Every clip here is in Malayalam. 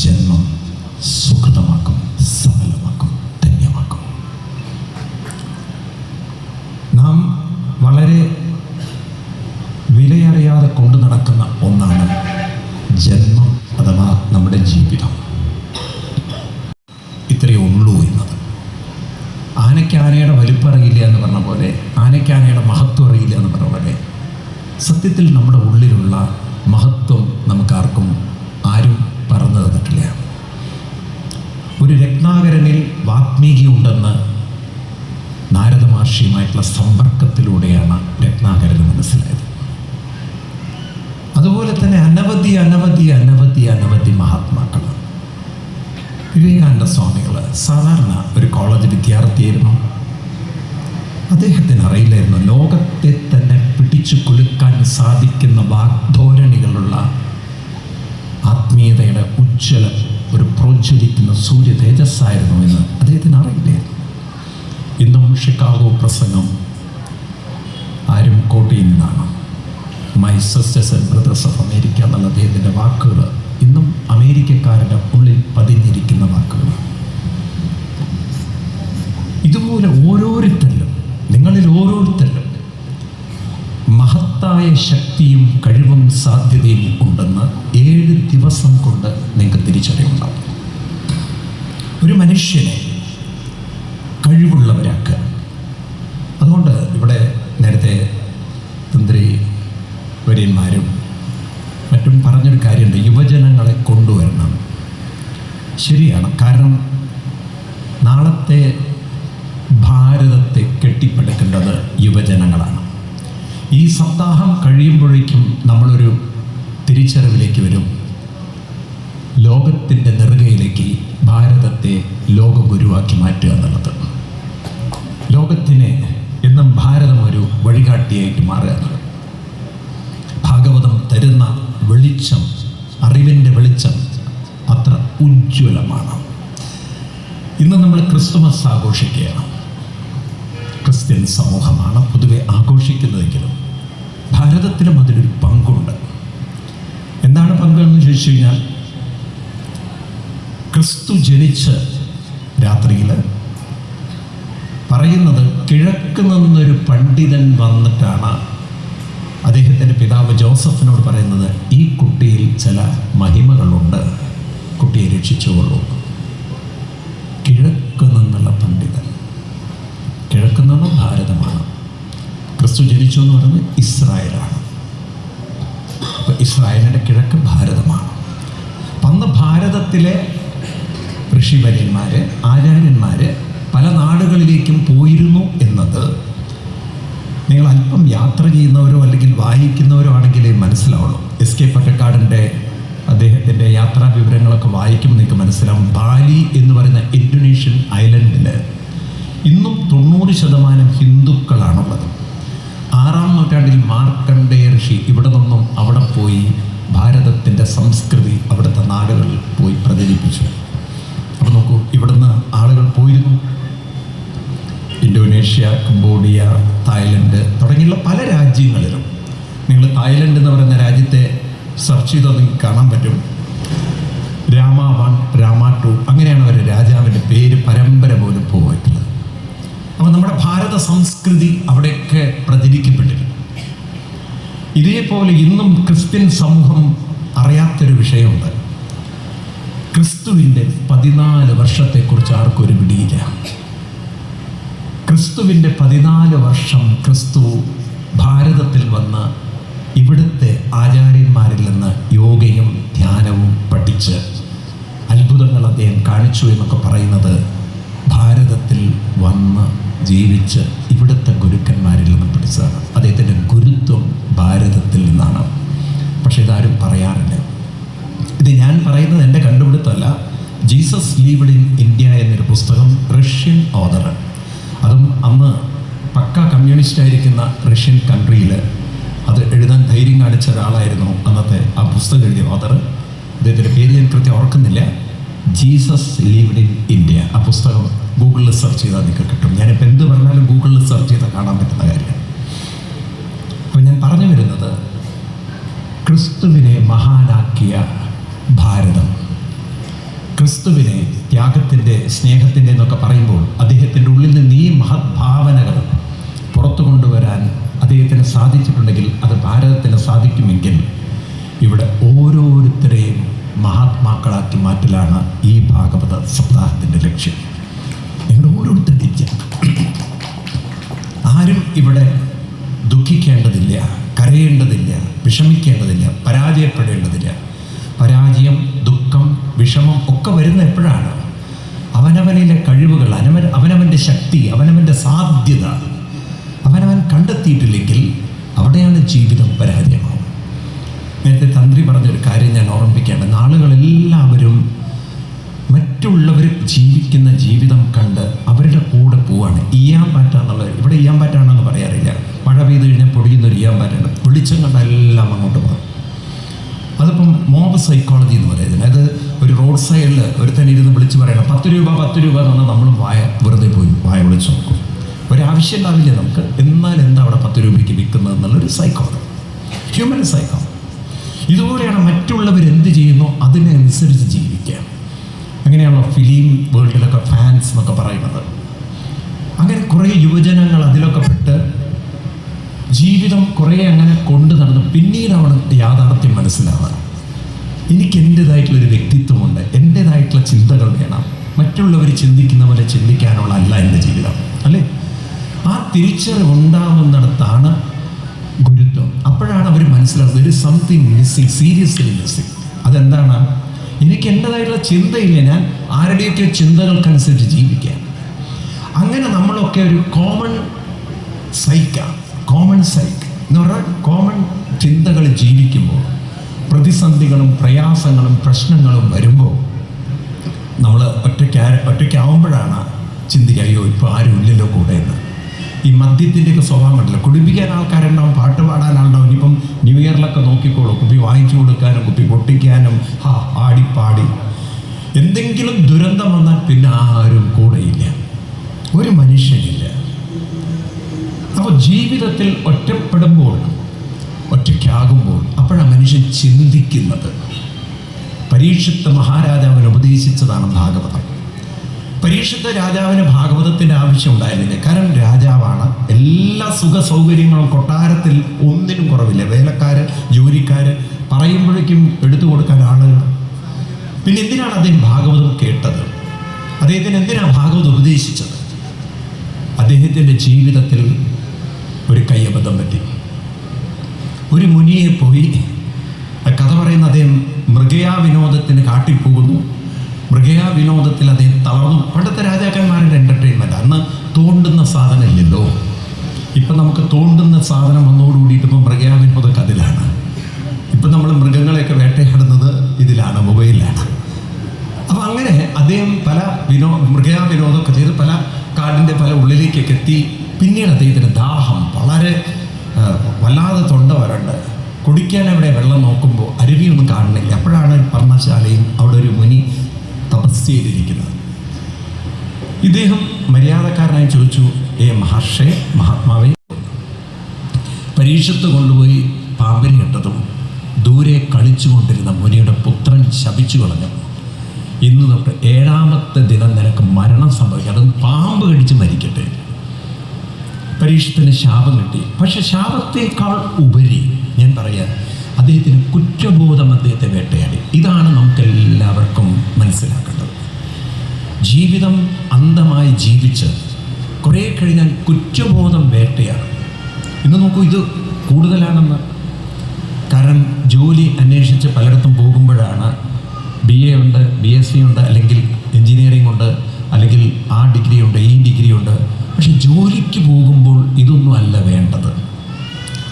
ജന്മം സുഖതമാക്കും സഫലമാക്കും ധന്യമാക്കും. നാം വളരെ വിലയറിയാതെ കൊണ്ടു നടക്കുന്ന ഒന്നാണ് ജന്മം അഥവാ നമ്മുടെ ജീവിതം. ഇത്രയേ ഉള്ളൂ എന്നത്. ആനയ്ക്ക് ആനയുടെ വലിപ്പം അറിയില്ല എന്ന് പറഞ്ഞ പോലെ ആനയ്ക്ക് ആനയുടെ മഹത്വം അറിയില്ല എന്ന് പറഞ്ഞ പോലെ സത്യത്തിൽ നമ്മുടെ ഉള്ളിലുള്ള മഹത്വം നമുക്കാർക്കും ആരും പറഞ്ഞു തന്നിട്ടില്ല. ഒരു രത്നാകരനിൽ വാത്മീകി ഉണ്ടെന്ന് നാരദ മഹർഷിയുമായിട്ടുള്ള സമ്പർക്കത്തിലൂടെയാണ് രത്നാകരന് മനസ്സിലായത്. അതുപോലെ തന്നെ അനവധി അനവധി അനവധി അനവധി മഹാത്മാക്കൾ വിവേകാനന്ദ സ്വാമികൾ സാധാരണ ഒരു കോളേജ് വിദ്യാർത്ഥിയായിരുന്നു. അദ്ദേഹത്തിന് അറിയില്ലായിരുന്നു ലോകത്തെ തന്നെ പിടിച്ചു കുലുക്കാൻ സാധിക്കുന്ന വാഗ്ധോരണികളുള്ള ആത്മീയതയുടെ ഉജ്ജ്വല ഒരു പ്രോജ്വലിക്കുന്ന സൂര്യ തേജസ്സായിരുന്നു എന്ന് അദ്ദേഹത്തിന് അറിയില്ലേ? ഇന്നും ഷിക്കാഗോ പ്രസംഗം ആരും കോട്ടയിൽ നിന്നാണ്. My sisters and brothers of America എന്നുള്ള അദ്ദേഹത്തിന്റെ വാക്കുകൾ ഇന്നും അമേരിക്കക്കാരുടെ ഉള്ളിൽ പതിഞ്ഞിരിക്കുന്ന വാക്കുകൾ ഇതുപോലെ ഓരോരുത്തരിലും നിങ്ങളിൽ ഓരോരുത്തരിലും മഹത്തായ ശക്തിയും കഴിവും സാധ്യതയും ഉണ്ടെന്ന് ഏഴ് ദിവസം കൊണ്ട് നിങ്ങൾക്ക് തിരിച്ചറിവുണ്ടാവും. ഒരു മനുഷ്യനെ കഴിവുള്ളവരാക്കുക അതുകൊണ്ട് ഇവിടെ നേരത്തെ തന്ത്രി വര്യന്മാരും മറ്റും പറഞ്ഞൊരു കാര്യമുണ്ട് യുവജനങ്ങളെ കൊണ്ടുവരണം ശരിയാണ് കാരണം നാളത്തെ ഭാരതത്തെ കെട്ടിപ്പടുക്കേണ്ടത് യുവജനങ്ങളാണ് ഈ സപ്താഹം കഴിയുമ്പോഴേക്കും നമ്മളൊരു തിരിച്ചറിവിലേക്ക് വരും. ലോകത്തിന്റെ നെറുകയിലേക്ക് ഭാരതത്തെ ലോകഗുരുവാക്കി മാറ്റുക എന്നുള്ളത്. ലോകത്തിന് എന്നും ഭാരതം ഒരു വഴികാട്ടിയായിട്ട് മാറുക എന്നുള്ളത്. ഭാഗവതം തരുന്ന വെളിച്ചം അറിവിന്റെ വെളിച്ചം അത്ര ഉജ്ജ്വലമാണ്. ഇന്ന് നമ്മൾ ക്രിസ്തുമസ് ആഘോഷിക്കുകയാണ്. ക്രിസ്ത്യൻ സമൂഹമാണ് പൊതുവെ ആഘോഷിക്കുന്നതെങ്കിലും ഭാരതത്തിലും അതിലൊരു പങ്കുണ്ട്. എന്താണ് പങ്ക് എന്ന് ചോദിച്ചു കഴിഞ്ഞാൽ ക്രിസ്തു ജനിച്ച് രാത്രിയിൽ പറയുന്നത് കിഴക്ക് നിന്നൊരു പണ്ഡിതൻ വന്നിട്ടാണ്. അദ്ദേഹത്തിന്റെ പിതാവ് ജോസഫിനോട് പറയുന്നത് ഈ കുട്ടിയിൽ ചില മഹിമകളുണ്ട്. കുട്ടിയെ രക്ഷിച്ചുകൊള്ളൂ. കിഴക്ക് നിന്നുള്ള പണ്ഡിതൻ. കിഴക്ക് നിന്ന് ഭാരതമാണ്. ക്രിസ്തു ജനിച്ചു എന്ന് പറയുന്നത് ഇസ്രായേലാണ്. അപ്പോൾ ഇസ്രായേലിന്റെ കിഴക്ക് ഭാരതമാണ്. അന്ന് ഭാരതത്തിലെ ഋഷിവര്യന്മാർ ആചാര്യന്മാർ പല നാടുകളിലേക്കും പോയിരുന്നു എന്നത് നിങ്ങൾ അല്പം യാത്ര ചെയ്യുന്നവരോ അല്ലെങ്കിൽ വായിക്കുന്നവരോ ആണെങ്കിലേ മനസ്സിലാവുള്ളൂ. എസ് കെ പട്ടക്കാടിന്റെ അദ്ദേഹത്തിന്റെ യാത്രാ വിവരങ്ങളൊക്കെ വായിക്കുമ്പോൾ നിങ്ങൾക്ക് മനസ്സിലാവും. ബാലി എന്ന് പറയുന്ന ഇൻഡോനേഷ്യൻ ഐലൻഡിൽ ഇന്നും തൊണ്ണൂറ് ശതമാനം ഹിന്ദുക്കളാണുള്ളത്. ആറാം നൂറ്റാണ്ടിൽ മാർക്കണ്ഡേയ ഋഷി ഇവിടെ നിന്നും അവിടെ പോയി ഭാരതത്തിന്റെ സംസ്കൃതി അവിടുത്തെ നാടുകളിൽ പോയി പ്രചരിപ്പിച്ചു. അപ്പോൾ നോക്കൂ ഇവിടുന്ന് ആളുകൾ പോയിരുന്നു. ഇന്തോനേഷ്യ കംബോഡിയ തായ്ലൻഡ് തുടങ്ങിയുള്ള പല രാജ്യങ്ങളിലും. നിങ്ങൾ തായ്ലൻഡ് എന്ന് പറയുന്ന രാജ്യത്തെ സെർച്ച് ചെയ്താൽ നിങ്ങൾക്ക് കാണാൻ പറ്റും. രാമ വൺ രാമ ടു അങ്ങനെയാണ് അവർ രാജാവിന്റെ പേര് പരമ്പര പോലും പോയിട്ടുള്ളത്. അപ്പോൾ നമ്മുടെ ഭാരത സംസ്കൃതി അവിടെയൊക്കെ പ്രചരിക്കപ്പെട്ടിരുന്നു. ഇതേപോലെ ഇന്നും ക്രിസ്ത്യൻ സമൂഹം അറിയാത്തൊരു വിഷയമുണ്ട്. ക്രിസ്തുവിന്റെ പതിനാല് വർഷത്തെക്കുറിച്ച് ആർക്കൊരു പിടിയില്ല. ക്രിസ്തുവിന്റെ പതിനാല് വർഷം ക്രിസ്തു ഭാരതത്തിൽ വന്ന് ഇവിടുത്തെ ആചാര്യന്മാരിൽ നിന്ന് യോഗയും ധ്യാനവും പഠിച്ച് അത്ഭുതങ്ങൾ അദ്ദേഹം കാണിച്ചു എന്നൊക്കെ പറയുന്നത് ഭാരതത്തിൽ ജീവിച്ച് ഇവിടുത്തെ ഗുരുക്കന്മാരിൽ നിന്ന് പഠിച്ചതാണ്. അദ്ദേഹത്തിന്റെ ഗുരുത്വം ഭാരതത്തിൽ നിന്നാണ്. പക്ഷേ ഇതാരും പറയാറില്ല. ഇത് ഞാൻ പറയുന്നത് എന്റെ കണ്ടുപിടുത്തമല്ല. ജീസസ് ലീവ്ഡ് ഇൻ ഇന്ത്യ എന്നൊരു പുസ്തകം റഷ്യൻ ഓതറാണ് അതും അന്ന് പക്ക കമ്മ്യൂണിസ്റ്റ് ആയിരിക്കുന്ന റഷ്യൻ കൺട്രിയിൽ അത് എഴുതാൻ ധൈര്യം കാണിച്ച ഒരാളായിരുന്നു അന്നത്തെ ആ പുസ്തകം എഴുതിയ ഓതർ. അദ്ദേഹത്തിന്റെ പേര് ഞാൻ കൃത്യം ഓർക്കുന്നില്ല. Jesus lived in India. ആ പുസ്തകം ഗൂഗിളിൽ സെർച്ച് ചെയ്താൽ നിങ്ങൾക്ക് കിട്ടും. ഞാനിപ്പോൾ എന്ത് പറഞ്ഞാലും ഗൂഗിളിൽ സെർച്ച് ചെയ്താൽ കാണാൻ പറ്റുന്ന കാര്യം. അപ്പം ഞാൻ പറഞ്ഞു വരുന്നത് ക്രിസ്തുവിനെ മഹാനാക്കിയ ഭാരതം. ക്രിസ്തുവിനെ ത്യാഗത്തിന്റെ സ്നേഹത്തിന്റെ എന്നൊക്കെ പറയുമ്പോൾ അദ്ദേഹത്തിന്റെ ഉള്ളിൽ നിന്ന് ഈ മഹത്ഭാവനകൾ പുറത്തു കൊണ്ടുവരാൻ അദ്ദേഹത്തിന് സാധിച്ചിട്ടുണ്ടെങ്കിൽ അത് ഭാരതത്തിന് സാധിക്കുമെങ്കിൽ ഇവിടെ ഓരോരുത്തരെയും മഹാത്മാക്കളാക്കി മാറ്റലാണ് ഈ ഭാഗവത സപ്താഹത്തിന്റെ ലക്ഷ്യം. നിങ്ങൾ ഓരോരുത്തർ ആരും ഇവിടെ ദുഃഖിക്കേണ്ടതില്ല കരയേണ്ടതില്ല വിഷമിക്കേണ്ടതില്ല പരാജയപ്പെടേണ്ടതില്ല. പരാജയം ദുഃഖം വിഷമം ഒക്കെ വരുന്ന എപ്പോഴാണ്? അവനവനിലെ കഴിവുകൾ അവനവൻ അവനവന്റെ ശക്തി അവനവന്റെ സാധ്യത അവനവൻ കണ്ടെത്തിയിട്ടില്ലെങ്കിൽ അവിടെയാണ് ജീവിതം പരാജയമാവുന്നത്. നേരത്തെ തന്ത്രി പറഞ്ഞൊരു കാര്യം ഞാൻ ഓർമ്മിപ്പിക്കേണ്ട നാളുകളെല്ലാവരും മറ്റുള്ളവർ ജീവിക്കുന്ന ജീവിതം കണ്ട് അവരുടെ കൂടെ പോവാണ്. ഇയാൻ പാറ്റാന്നുള്ളത് ഇവിടെ ഇയാൻ പാറ്റാണെന്ന് പറയാറില്ല. മഴ പെയ്ത് കഴിഞ്ഞാൽ പൊടിയുന്നൊരു ഇയാൻ പാറ്റാണ് വെളിച്ചം കണ്ടെല്ലാം അങ്ങോട്ട് പോകും. അതിപ്പം മോബ് സൈക്കോളജി എന്ന് പറയുന്നത് അതായത് ഒരു റോഡ് സൈഡിൽ ഒരുത്തൻ ഇരുന്ന് വിളിച്ച് പറയണം. പത്ത് രൂപ പത്ത് രൂപ പറഞ്ഞാൽ നമ്മൾ വായ വെറുതെ പോയി വായ വിളിച്ച് നോക്കും. ഒരാവശ്യം ഉണ്ടാവില്ല നമുക്ക്. എന്നാൽ എന്താ അവിടെ പത്ത് രൂപയ്ക്ക് വിൽക്കുന്നത് എന്നുള്ളൊരു സൈക്കോളജി ഹ്യൂമൻ സൈക്കോളജി ഇതുപോലെയാണ് മറ്റുള്ളവർ എന്ത് ചെയ്യുന്നു? അതിനനുസരിച്ച് ജീവിക്കുക. അങ്ങനെയാണല്ലോ ഫിലിം വേൾഡിലൊക്കെ ഫാൻസ് എന്നൊക്കെ പറയുന്നത്. അങ്ങനെ കുറേ യുവജനങ്ങൾ അതിലൊക്കെ പെട്ട് ജീവിതം കുറേ അങ്ങനെ കൊണ്ടു നടന്ന്. പിന്നീടാണ് യാഥാർത്ഥ്യം മനസ്സിലാവുക എനിക്ക് എന്റെതായിട്ടുള്ളൊരു വ്യക്തിത്വമുണ്ട്. എന്റെതായിട്ടുള്ള ചിന്തകൾ വേണം. മറ്റുള്ളവർ ചിന്തിക്കുന്ന പോലെ ചിന്തിക്കാനുള്ള അല്ല എന്റെ ജീവിതം. അല്ലേ? ആ തിരിച്ചറിവ് ഉണ്ടാവുന്നിടത്താണ് ഗുരുത്വം. അപ്പോഴാണ് അവർ മനസ്സിലാക്കുന്നത് ഒരു സംതിങ് മിസ്സിങ് സീരിയസ്ലി മിസ്സിങ് അതെന്താണ്? എനിക്ക് എന്റെതായിട്ടുള്ള ചിന്തയില്ല ഞാൻ ആരുടെയൊക്കെ ചിന്തകൾക്കനുസരിച്ച് ജീവിക്കാം. അങ്ങനെ നമ്മളൊക്കെ ഒരു കോമൺ സൈക്കാണ് കോമൺ സൈക്ക് എന്ന് പറഞ്ഞാൽ കോമൺ ചിന്തകൾ ജീവിക്കുമ്പോൾ പ്രതിസന്ധികളും പ്രയാസങ്ങളും പ്രശ്നങ്ങളും വരുമ്പോൾ നമ്മൾ ഒറ്റയ്ക്ക് ഒറ്റയ്ക്കാവുമ്പോഴാണ് ചിന്തിക്കുക അയ്യോ ഇപ്പോൾ ആരും ഇല്ലല്ലോ കൂടെ എന്ന്. ഈ മദ്യത്തിന്റെയൊക്കെ സ്വഭാവം കണ്ടില്ല കുടിപ്പിക്കാൻ ആൾക്കാരുണ്ടാവും പാട്ട് പാടാൻ ആളുണ്ടാവും ഇനിയിപ്പം ന്യൂ ഇയറിലൊക്കെ നോക്കിക്കോളൂ. കുപ്പി വാങ്ങിച്ചു കൊടുക്കാനും കുപ്പി പൊട്ടിക്കാനും. ഹാ ആടിപ്പാടി. എന്തെങ്കിലും ദുരന്തം വന്നാൽ പിന്നെ ആരും കൂടെയില്ല. ഒരു മനുഷ്യനില്ല. അപ്പോൾ ജീവിതത്തിൽ ഒറ്റപ്പെടുമ്പോൾ ഒറ്റയ്ക്കാകുമ്പോൾ അപ്പോഴാണ് മനുഷ്യൻ ചിന്തിക്കുന്നത്. പരീക്ഷിത്ത മഹാരാജാവിന് ഉപദേശിച്ചതാണ് ഭാഗവതം. പരീക്ഷിത്ത രാജാവിന് ഭാഗവതത്തിന്റെ ആവശ്യം ഉണ്ടായിരുന്നില്ല. കാരണം രാജാവാണ് എല്ലാ സുഖ സൗകര്യങ്ങളും കൊട്ടാരത്തിൽ ഒന്നിനും കുറവില്ല. വേലക്കാര് ജോലിക്കാര് പറയുമ്പോഴേക്കും എടുത്തു കൊടുക്കാൻ ആളുകൾ. പിന്നെ എന്തിനാണ് അദ്ദേഹം ഭാഗവതം കേട്ടത്? അദ്ദേഹത്തിന് എന്തിനാണ് ഭാഗവതം ഉപദേശിച്ചത്? അദ്ദേഹത്തിന്റെ ജീവിതത്തിൽ ഒരു കയ്യബദ്ധം പറ്റി. ഒരു മുനിയെ പോയി കഥ പറയുന്ന അദ്ദേഹം മൃഗയാ വിനോദത്തിന് കാട്ടിപ്പോകുന്നു മൃഗയാ വിനോദത്തിൽ അദ്ദേഹം തളർന്നു. പണ്ടത്തെ രാജാക്കന്മാരുടെ എന്റർടൈൻമെന്റ് അന്ന് തോണ്ടുന്ന സാധനം ഇല്ലല്ലോ ഇപ്പം നമുക്ക് തോണ്ടുന്ന സാധനം വന്നോടുകൂടിയിട്ട് ഇപ്പം മൃഗയാ വിനോദമൊക്കെ അതിലാണ് ഇപ്പം നമ്മൾ മൃഗങ്ങളെയൊക്കെ വേട്ടയാടുന്നത് ഇതിലാണ് മൊബൈലിലാണ്. അപ്പം അങ്ങനെ അദ്ദേഹം പല വിനോ മൃഗയാ വിനോദമൊക്കെ ചെയ്ത് പല കാടിന്റെ പല ഉള്ളിലേക്കൊക്കെ എത്തി. പിന്നീട് അദ്ദേഹത്തിന് ദാഹം വളരെ വല്ലാതെ തൊണ്ട വരണ്ട്. കുടിക്കാൻ അവിടെ വെള്ളം നോക്കുമ്പോൾ അരുവിയൊന്നും കാണുന്നില്ല. അപ്പോഴാണ് പർണശാലയും അവിടെ ഒരു മുനി തപസ് ചെയ്തിരിക്കുന്നത് ഇദ്ദേഹം മര്യാദക്കാരനായി ചോദിച്ചു ഏ മഹർഷേ മഹാത്മാവേ പരീക്ഷത്ത് കൊണ്ടുപോയി പാമ്പിന് കെട്ടതും ദൂരെ കളിച്ചുകൊണ്ടിരുന്ന മുനിയുടെ പുത്രൻ ശപിച്ചു കളഞ്ഞു. ഇന്ന് തൊട്ട് ഏഴാമത്തെ ദിനം നിനക്ക് മരണം സംഭവിക്കും. അതും പാമ്പ് കടിച്ച് മരിക്കട്ടെ. പരീക്ഷത്തിന് ശാപം കിട്ടി. പക്ഷെ ശാപത്തേക്കാൾ ഉപരി ഞാൻ പറയാം അദ്ദേഹത്തിന് കുറ്റബോധം അദ്ദേഹത്തെ വേട്ടയാടി. ഇതാണ് നമുക്ക് എല്ലാവർക്കും മനസ്സിലാക്കേണ്ടത്. ജീവിതം അന്ധമായി ജീവിച്ച് കുറേ കഴിഞ്ഞാൽ കുറ്റബോധം വേട്ടയാണ്. ഇന്ന് നോക്കൂ ഇത് കൂടുതലാണെന്ന്. കാരണം ജോലി അന്വേഷിച്ച് പലയിടത്തും പോകുമ്പോഴാണ് ബി എ ഉണ്ട് ബി എസ് സി ഉണ്ട് അല്ലെങ്കിൽ എൻജിനീയറിംഗ് ഉണ്ട് അല്ലെങ്കിൽ ആ ഡിഗ്രി ഉണ്ട് ഈ ഡിഗ്രി ഉണ്ട്. പക്ഷെ ജോലിക്ക് പോകുമ്പോൾ ഇതൊന്നും അല്ല വേണ്ടത്.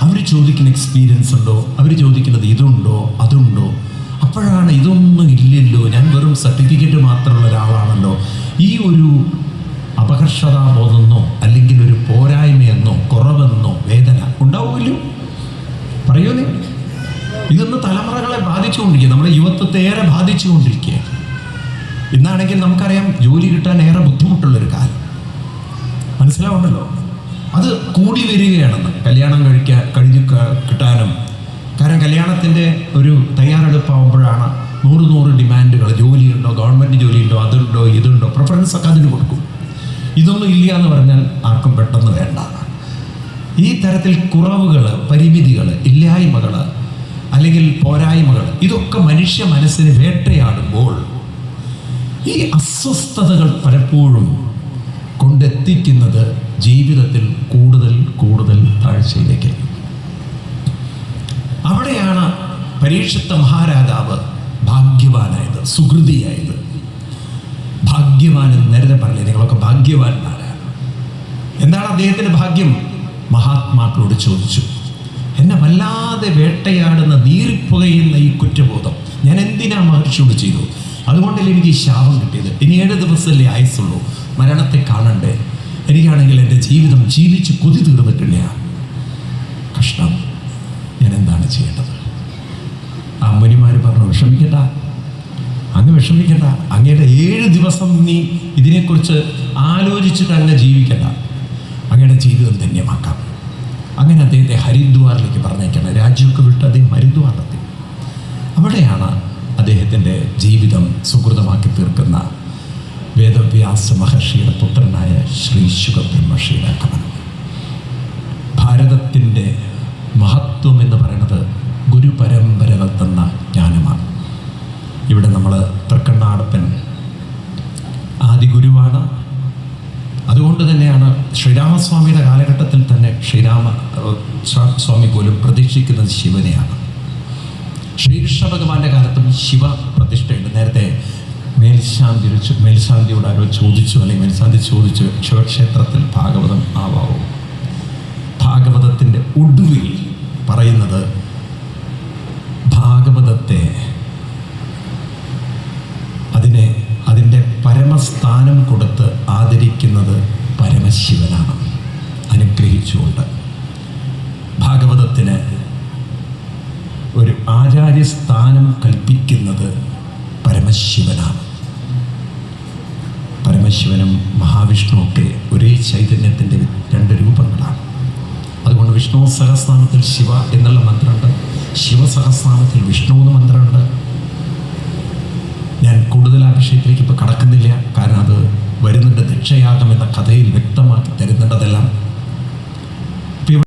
അവർ ചോദിക്കുന്ന എക്സ്പീരിയൻസ് ഉണ്ടോ? അവർ ചോദിക്കുന്നത് ഇതുണ്ടോ? അതുണ്ടോ? അപ്പോഴാണ് ഇതൊന്നും ഇല്ലല്ലോ. ഞാൻ വെറും സർട്ടിഫിക്കറ്റ് മാത്രമുള്ള ഒരാളാണല്ലോ. ഈ ഒരു അപകർഷതാബോധമെന്നോ അല്ലെങ്കിൽ ഒരു പോരായ്മയെന്നോ കുറവെന്നോ വേദന ഉണ്ടാവുമല്ലോ? പറയൂ നീ. ഇതൊന്ന് തലമുറകളെ ബാധിച്ചുകൊണ്ടിരിക്കുക. നമ്മുടെ യുവത്വത്തെ ഏറെ ബാധിച്ചുകൊണ്ടിരിക്കുക. ഇന്നാണെങ്കിൽ നമുക്കറിയാം ജോലി കിട്ടാൻ ഏറെ ബുദ്ധിമുട്ടുള്ളൊരു കാലം. മനസ്സിലാവുണ്ടല്ലോ അത് കൂടി വരികയാണെന്ന് കല്യാണം കഴിക്കാൻ കഴിഞ്ഞ് കിട്ടാനും. കാരണം കല്യാണത്തിന്റെ ഒരു തയ്യാറെടുപ്പാകുമ്പോഴാണ് നൂറ് നൂറ് ഡിമാൻഡുകൾ. ജോലിയുണ്ടോ ഗവൺമെന്റ് ജോലിയുണ്ടോ അതുണ്ടോ ഇതുണ്ടോ പ്രിഫറൻസ് ഒക്കെ അതിന് കൊടുക്കും. ഇതൊന്നും ഇല്ല എന്ന് പറഞ്ഞാൽ ആർക്കും പെട്ടെന്ന് വേണ്ട. ഈ തരത്തിൽ കുറവുകൾ പരിമിതികൾ ഇല്ലായ്മകൾ അല്ലെങ്കിൽ പോരായ്മകൾ ഇതൊക്കെ മനുഷ്യ മനസ്സിന് വേട്ടയാടുമ്പോൾ ഈ അസ്വസ്ഥതകൾ പലപ്പോഴും കൊണ്ടെത്തിക്കുന്നത് ജീവിതത്തിൽ കൂടുതൽ കൂടുതൽ താഴ്ചയിലേക്ക്. അവിടെയാണ് പരീക്ഷത്ത മഹാരാജാവ് ഭാഗ്യവാനായത് സുഹൃതിയായത്. ഭാഗ്യവാൻ എന്ന് നേരത്തെ പറഞ്ഞില്ലേ നിങ്ങളൊക്കെ ഭാഗ്യവാന്മാരാണ്. എന്താണ് അദ്ദേഹത്തിന്റെ ഭാഗ്യം? മഹാത്മാക്കളോട് ചോദിച്ചു. എന്നെ വല്ലാതെ വേട്ടയാടുന്ന നീറിപ്പുകയുന്ന ഈ കുറ്റബോധം ഞാൻ എന്തിനാ മഹർഷിയോട് ചെയ്തു? അതുകൊണ്ടല്ലേ എനിക്ക് ഈ ശാപം കിട്ടിയത്? ഇനി ഏഴ് ദിവസമല്ലേ ആയുസുള്ളൂ മരണത്തെ കാണണ്ടേ? എനിക്കാണെങ്കിൽ എന്റെ ജീവിതം ജീവിച്ച് കൊതി തീർന്നിട്ടില്ല. കഷ്ടം. ഞാൻ എന്താണ് ചെയ്യേണ്ടത്? ആ മുനിമാർ പറഞ്ഞു വിഷമിക്കട്ട അങ്ങ് വിഷമിക്കട്ട അങ്ങയുടെ ഏഴ് ദിവസം നീ ഇതിനെക്കുറിച്ച് ആലോചിച്ചിട്ട് അങ്ങ് ജീവിക്കണ്ട. അങ്ങയുടെ ജീവിതം ധന്യമാക്കാം. അങ്ങനെ അദ്ദേഹത്തെ ഹരിദ്വാറിലേക്ക് പറഞ്ഞേക്കണം രാജ്യമൊക്കെ വിട്ട് അദ്ദേഹം ഹരിദ്വാറിലെത്തി. അവിടെയാണ് അദ്ദേഹത്തിന്റെ ജീവിതം സുഹൃതമാക്കി തീർക്കുന്ന വേദവ്യാസ മഹർഷിയുടെ പുത്രനായ ശ്രീ ശുഖബ്രഹ്മർഷിയുടെ കവനം ഭാരതത്തിന്റെ മഹത്വം എന്ന് പറയുന്നത് ഗുരുപരമ്പരകൾ തന്ന ജ്ഞാനമാണ്. ഇവിടെ നമ്മൾ തൃക്കണ്ണാടപ്പൻ ആദിഗുരുവാണ്. അതുകൊണ്ട് തന്നെയാണ് ശ്രീരാമസ്വാമിയുടെ കാലഘട്ടത്തിൽ തന്നെ ശ്രീരാമ സ്വാമി പോലും പ്രതീക്ഷിക്കുന്നത് ശിവനെയാണ്. ശ്രീകൃഷ്ണ ഭഗവാന്റെ കാലത്തും ശിവ പ്രതിഷ്ഠയുണ്ട്. നേരത്തെ മേൽശാന്തി മേൽശാന്തിയോട് ആരോ ചോദിച്ചു അല്ലെങ്കിൽ മേൽശാന്തി ചോദിച്ചു ശിവക്ഷേത്രത്തിൽ ഭാഗവതം ആവാവോ? ഭാഗവതത്തിന്റെ ഒടുവിൽ പറയുന്നത് ഭാഗവതത്തെ അതിനെ അതിന്റെ പരമസ്ഥാനം കൊടുത്ത് ആദരിക്കുന്നത് പരമശിവനാണ്. അനുഗ്രഹിച്ചുകൊണ്ട് ഭാഗവതത്തിന് ആചാര്യസ്ഥാനം കൽപ്പിക്കുന്നത് പരമശിവനാണ്. പരമശിവനും മഹാവിഷ്ണുവൊക്കെ ഒരേ ചൈതന്യത്തിന്റെ രണ്ട് രൂപങ്ങളാണ്. അതുകൊണ്ട് വിഷ്ണു സഹസ്രാമത്തിൽ ശിവ എന്നുള്ള മന്ത്രമുണ്ട്. ശിവസഹസ്രാമത്തിൽ വിഷ്ണു എന്ന മന്ത്രമുണ്ട്. ഞാൻ കൂടുതൽ ആ വിഷയത്തിലേക്ക് ഇപ്പോൾ കടക്കുന്നില്ല. കാരണം അത് വരുന്നുണ്ട് ദക്ഷയാഗം എന്ന കഥയിൽ വ്യക്തമാക്കി തരുന്നുണ്ട് അതെല്ലാം